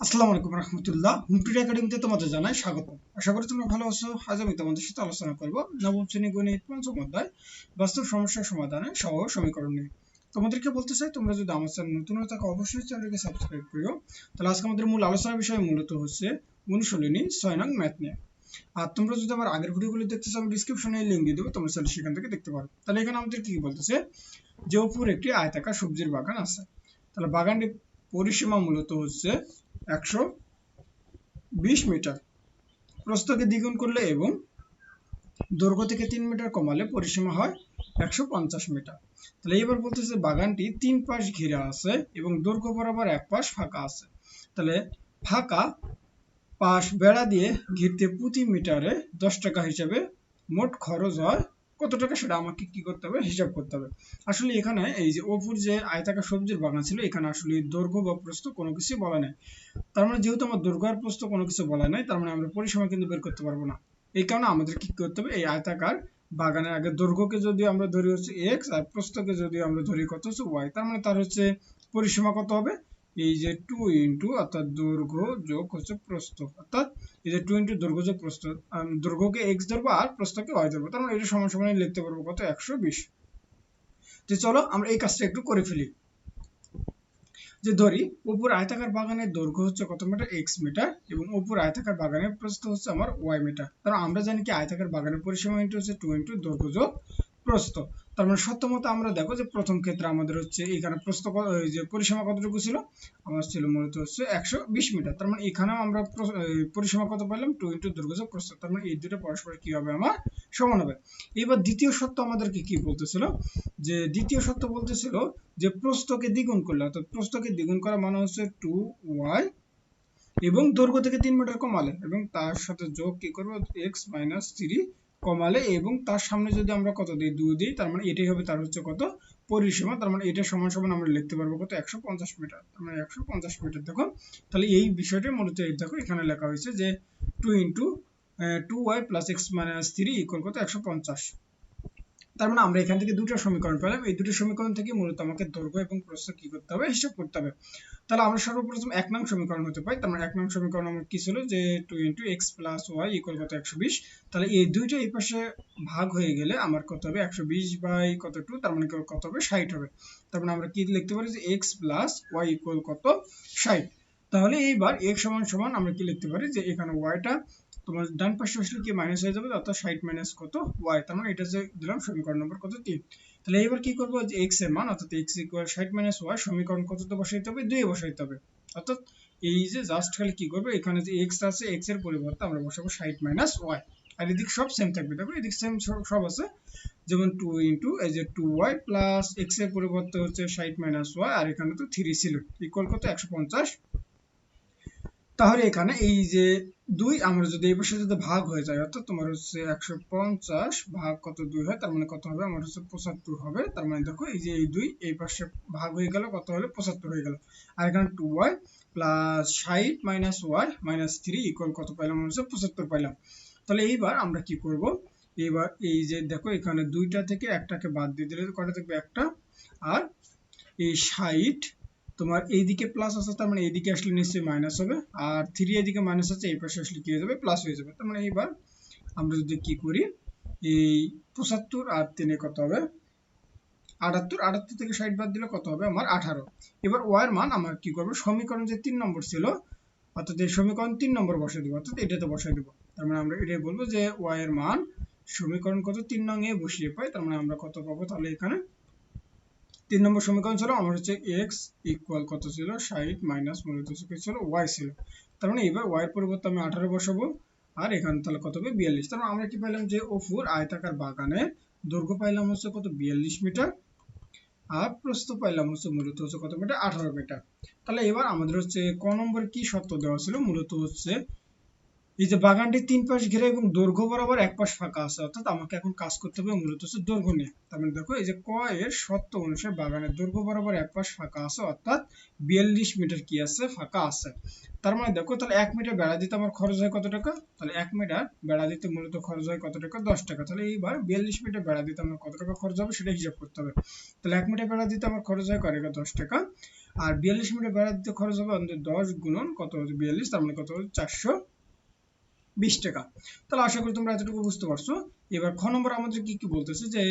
আসসালামু আলাইকুম রহমতুল্লাহ। হুমটুরি একাডেমিতে তোমাদের জানাই স্বাগত। আশা করি তোমরা ভালো আছো। আজ আমি তোমাদের সাথে আলোচনা করব নবম শ্রেণি গণিত পঞ্চম অধ্যায় বাস্তব সমস্যার সমাধানে সহজ সমীকরণ। নিয়ে তোমাদেরকে বলতে চাই, তোমরা যদি আমার চ্যানেল নতুন হয়ে থাকো, অবশ্যই চ্যানেলকে সাবস্ক্রাইব করিও। তাহলে আজকে আমাদের মূল আলোচনার বিষয় মূলত হচ্ছে অনুশীলনী ছয় নং ম্যাথ নিয়ে। আর তোমরা যদি আমার আগের ভিডিওগুলি দেখতে চাও, আমি ডিসক্রিপশনে লিঙ্ক দিয়ে দেবো, তোমরা চাইলে সেখান থেকে দেখতে পারো। তাহলে এখানে আমাদের কি বলতেছে? যে উপর একটি আয়তাকার সবজির বাগান আছে। তাহলে বাগানটি পরিসীমা মূলত হচ্ছে একশো বিশ মিটার। প্রস্থকে দ্বিগুণ করলে এবং দৈর্ঘ্য থেকে তিন মিটার কমালে পরিসীমা হয় একশো পঞ্চাশ মিটার। তাহলে এবার বলতেছে বাগানটি তিন পাশ ঘিরে আছে এবং দৈর্ঘ্য বরাবর এক পাশ ফাঁকা আছে। তাহলে ফাঁকা পাশ বেড়া দিয়ে ঘিরতে প্রতি মিটারে দশ টাকা হিসাবে মোট খরচ হয় কত টাকা সেটা আমাকে কি করতে হবে, হিসাব করতে হবে। আসলে এখানে এই যে অপুর যে আয়তাকার সবজির বাগান ছিল, এখানে আসলে দৈর্ঘ্য বা প্রস্থ কোনো কিছু বলা নাই। তার মানে যেহেতু আমার দৈর্ঘ্য আর প্রস্থ কোনো কিছু বলা নাই, তার মানে আমরা পরিসীমা কিন্তু বের করতে পারব না। এই কারণে আমাদের কি করতে হবে, এই আয়তাকার বাগানের আগে দৈর্ঘ্যকে যদি আমরা ধরি হচ্ছে এক্স আর প্রস্থকে যদি আমরা ধরি কত হচ্ছে ওয়াই তার মানে তার হচ্ছে পরিসীমা কত হবে? এই যে টু ইন্টু অর্থাৎ দৈর্ঘ্য যোগ হচ্ছে প্রস্থ অর্থাৎ এই যে টু ইন্টু দৈর্ঘ্য যোগ প্রস্থ দৈর্ঘ্যকে এক্স ধরবো আর প্রস্থকে ওয়াই ধরবো তার মানে এটা সমান সমান লিখতে পারব কত? একশো বিশ। তো চলো আমরা এই কাজটা একটু করে ফেলি। যে ধরি, উপর আয়তাকার বাগানের দৈর্ঘ্য হচ্ছে কত মিটার এক্স মিটার এবং উপর আয়তাকার বাগানের প্রস্থ হচ্ছে আমার ওয়াই মিটার কারণ আমরা জানি কি আয়তাকার বাগানের পরিসীমা ইন্টু হচ্ছে টু ইন্টু দৈর্ঘ্য যোগ প্রস্থ। তার মানে সত্য মতো আমরা দেখো যে প্রথম ক্ষেত্রে আমাদের হচ্ছে এখানে প্রস্থ যে পরিসীমা কতটুকু ছিল? আমার ছিল মূলত হচ্ছে একশো বিশ মিটার। তার মানে এখানেও আমরা পরিসীমা কত পেলাম টু ইন্টু দৈর্ঘ্য প্রস্থ। তার মানে এই দুটো পরস্পর কি হবে? আমার সমান হবে। এবার দ্বিতীয় সত্য আমাদেরকে কি বলতেছিল? যে দ্বিতীয় সত্য বলতেছিল যে প্রস্থকে দ্বিগুণ করলে, অর্থাৎ প্রস্থকে দ্বিগুণ করা মানে হচ্ছে টু ওয়াই এবং দৈর্ঘ্য থেকে তিন মিটার কমালে এবং তার সাথে যোগ কি করব? এক্স মাইনাস থ্রি কমালে এবং তার সামনে যদি আমরা কত দিই? দুই দিই, তার মানে এটাই হবে তার হচ্ছে কত? পরিসীমা। তার মানে এটা সমান সমান আমরা লিখতে পারব কত? একশো পঞ্চাশ মিটার। তার মানে একশো পঞ্চাশ মিটার, দেখো। তাহলে এই বিষয়টা মূলত দেখো, এখানে লেখা হয়েছে যে two into two Y plus X minus three equal কত? একশো পঞ্চাশ। তার মানে আমরা এখান থেকে দুটো সমীকরণ পেলাম। এই দুটো সমীকরণ থেকে মূলত আমাকে দৈর্ঘ্য এবং প্রস্থ কি করতে হবে হিসাব করতে হবে। তাহলে আমরা সর্বপ্রথম এক নং সমীকরণ হতে পাই তার মানে এক নং সমীকরণ আমার কি ছিল? যে two into X plus Y equal কত? একশো বিশ। তাহলে এই দুইটা এই পাশে ভাগ হয়ে গেলে আমার কত হবে? একশো বিশ বাই কত? টু তার মানে কত হবে? ষাট হবে। তার মানে আমরা কি লিখতে পারি? যে এক্স প্লাস ওয়াই ইকুয়াল কত? ষাট। তাহলে এইবার এক্স সমান সমান আমরা কি লিখতে পারি? যে এখানে ওয়াইটা তোমার ডান পাশে আসলে কি মাইনাস হয়ে যাবে? অর্থাৎ ষাট মাইনাস কত? ওয়াই তার মানে এটা যে দিলাম, সমীকরণ নম্বর কত? তিন। তাহলে এবার কি করব? যে এক্সের মান, অর্থাৎ এক্স ইকুয়াল ষাট মাইনাস ওয়াই সমীকরণ কততে বসাইতে হবে? দুই বসাইতে হবে। অর্থাৎ এই যে জাস্ট খালি কি করবে? এখানে যে এক্স আছে এক্সের পরিবর্তে আমরা বসাবো ষাট মাইনাস ওয়াই আর এদিক সব সেম থাকবে। দেখো এদিক সেম সব আছে। যেমন টু ইন্টু এই যে টু ওয়াই প্লাস এক্সের পরিবর্তে হচ্ছে ষাট মাইনাস ওয়াই আর এখানে তো থ্রি ছিল। ইকুয়াল কত? একশো পঞ্চাশ। তাহলে এখানে এই যে দুই আমরা যদি এই পাশে যদি ভাগ হয়ে যায়, অর্থাৎ তোমার হচ্ছে একশো পঞ্চাশ ভাগ কত দুই হয়, তার মানে কত হবে? আমার হচ্ছে পঁচাত্তর হবে। তার মানে দেখো এই যে এই দুই এই পাশে ভাগ হয়ে গেল, কত হলে? পঁচাত্তর হয়ে গেল। আর এখানে টু ওয়াই প্লাস ষাট minus Y minus three equal কত পাইলাম? হচ্ছে পঁচাত্তর পাইলাম। তাহলে এইবার আমরা কি করব? এইবার এই যে দেখো এখানে দুইটা থেকে একটাকে বাদ দিয়ে দিলে কটা থাকবে? একটা। আর এই ষাট তোমার এইদিকে প্লাস আছে, তার মানে এইদিকে আসলে নিশ্চয়ই মাইনাস হবে। আর থ্রি এদিকে মাইনাস আছে, এই পাশে আসলে কি হয়ে যাবে? প্লাস হয়ে যাবে। তার মানে এইবার আমরা যদি কি করি, এই পঁচাত্তর আর তিনে কত হবে? আটাত্তর। আটাত্তর থেকে ষাট বাদ দিলে কত হবে? আমার আঠারো। এবার ওয়ার মান আমার কি করব? সমীকরণ যে তিন নম্বর ছিল, অর্থাৎ এই সমীকরণ তিন নম্বর বসে দেবো, অর্থাৎ এটাতে বসাই দেবো। তার মানে আমরা এটাই বলব যে ওয়াই এর মান সমীকরণ কত? তিন নং এ বসিয়ে পাই। তার মানে আমরা কত পাবো? তাহলে এখানে তিন নম্বর সমীকরণ ছিল, আমার হচ্ছে এক্স ইকুয়াল কত ছিল? ষাট মাইনাস মূলত ছিল? ওয়াই ছিল। তার মানে এবার ওয়াই পরিবর্তে আমি আঠারো বসাবো, আর এখানে তাহলে কত হবে? বিয়াল্লিশ। তার মানে আমরা কি পাইলাম যে অফুর আয়তাকার বাগানে দৈর্ঘ্য পাইলাম হচ্ছে কত? বিয়াল্লিশ মিটার। আর প্রস্থ পাইলাম হচ্ছে মূলত হচ্ছে কত? মিটার, আঠারো মিটার। তাহলে এবার আমাদের হচ্ছে ক নম্বর কি শর্ত দেওয়া ছিল? মূলত হচ্ছে এই যে বাগানটি তিন পাশ ঘিরে এবং দৈর্ঘ্য বরাবর এক পাশ ফাঁকা আছে, অর্থাৎ আমাকে এখন কাজ করতে হবে মূলত হচ্ছে দৈর্ঘ্য নিয়ে। তার মানে দেখো, এই যে ক এর সত্য অনুসারে বাগানের দৈর্ঘ্য বরাবর এক পাশ ফাঁকা আছে, অর্থাৎ বিয়াল্লিশ মিটার কি আছে, ফাঁকা আছে। তার মানে দেখো, তাহলে এক মিটার বেড়া দিতে আমার খরচ হয় কত টাকা? তাহলে এক মিটার বেড়া দিতে মূলত খরচ হয় কত টাকা? দশ টাকা। তাহলে এইবার বিয়াল্লিশ মিটার বেড়া দিতে আমার কত টাকা খরচ হবে সেটা হিসাব করতে হবে। তাহলে এক মিটার বেড়া দিতে আমার খরচ হয় কত দশ টাকা। আর বিয়াল্লিশ মিটার বেড়া দিতে খরচ হবে আমাদের দশ গুণন কত বিয়াল্লিশ? তার মানে কত চারশো বিশ টাকা। তাহলে আশা করি তোমরা এতটুকু বুঝতে পারছ। এবার খ নম্বর আমাদের কি কি বলতেছে যে,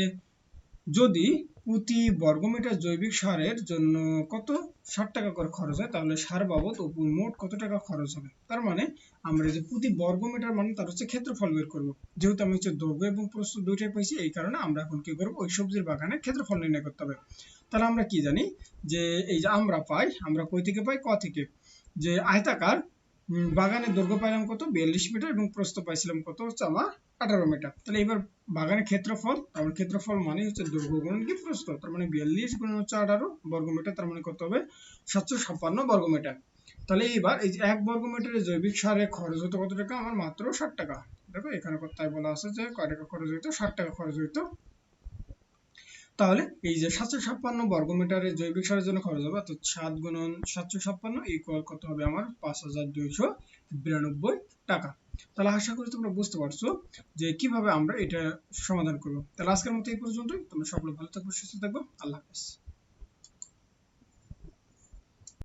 যদি প্রতি বর্গমিটার জৈবিক সারের জন্য কত? ষাট টাকা করে খরচ হয়, তাহলে সার বাবদ ওপর মোট কত টাকা খরচ হবে? তার মানে আমরা যে প্রতি বর্গমিটার মানে তার হচ্ছে ক্ষেত্রফল বের করব। যেহেতু আমি হচ্ছে দ্রব্য এবং প্রস্তুত দুইটাই পাইছি, এই কারণে আমরা এখন কি করব? ওই সবজির বাগানে ক্ষেত্রফল নির্ণয় করতে হবে। তাহলে আমরা কি জানি? যে এই যে আমরা পাই, আমরা কই থেকে পাই? ক থেকে। যে আয়তাকার বাগানের দৈর্ঘ্য পাইলাম কত? বিয়াল্লিশ মিটার এবং প্রস্থ পাইছিলাম কত? হচ্ছে আমার আঠারো মিটার। তাহলে এবার বাগানের ক্ষেত্রফল আমার ক্ষেত্রফল মানে হচ্ছে দৈর্ঘ্য গুণন কি প্রস্থ? তার মানে বিয়াল্লিশ গুণন হচ্ছে আঠারো বর্গমিটার তার মানে কত হবে? সাতশো ছাপ্পান্ন বর্গমিটার তাহলে এইবার এই যে এক বর্গমিটারের জৈবিক সারে খরচ হতো কত টাকা? আমার মাত্র ষাট টাকা। দেখো এখানে তাই বলা আছে যে কয় টাকা খরচ হইতো? ষাট টাকা খরচ হইতো। তাহলে এই যে সাতশো ছাপ্পান্ন বর্গমিটারের জৈবিক সারের জন্য খরচ হবে, অর্থাৎ সাত গুণন সাতশো ছাপ্পান্ন ইকুয়াল কত হবে আমার? পাঁচ হাজার দুইশো বিরানব্বই টাকা। তাহলে আশা করি তোমরা বুঝতে পারছ যে কীভাবে আমরা এটা সমাধান করব। তাহলে আজকের মতো এই পর্যন্তই। তোমরা সকলে ভালো থাকব সুস্থ থাকব আল্লাহ হাফেজ।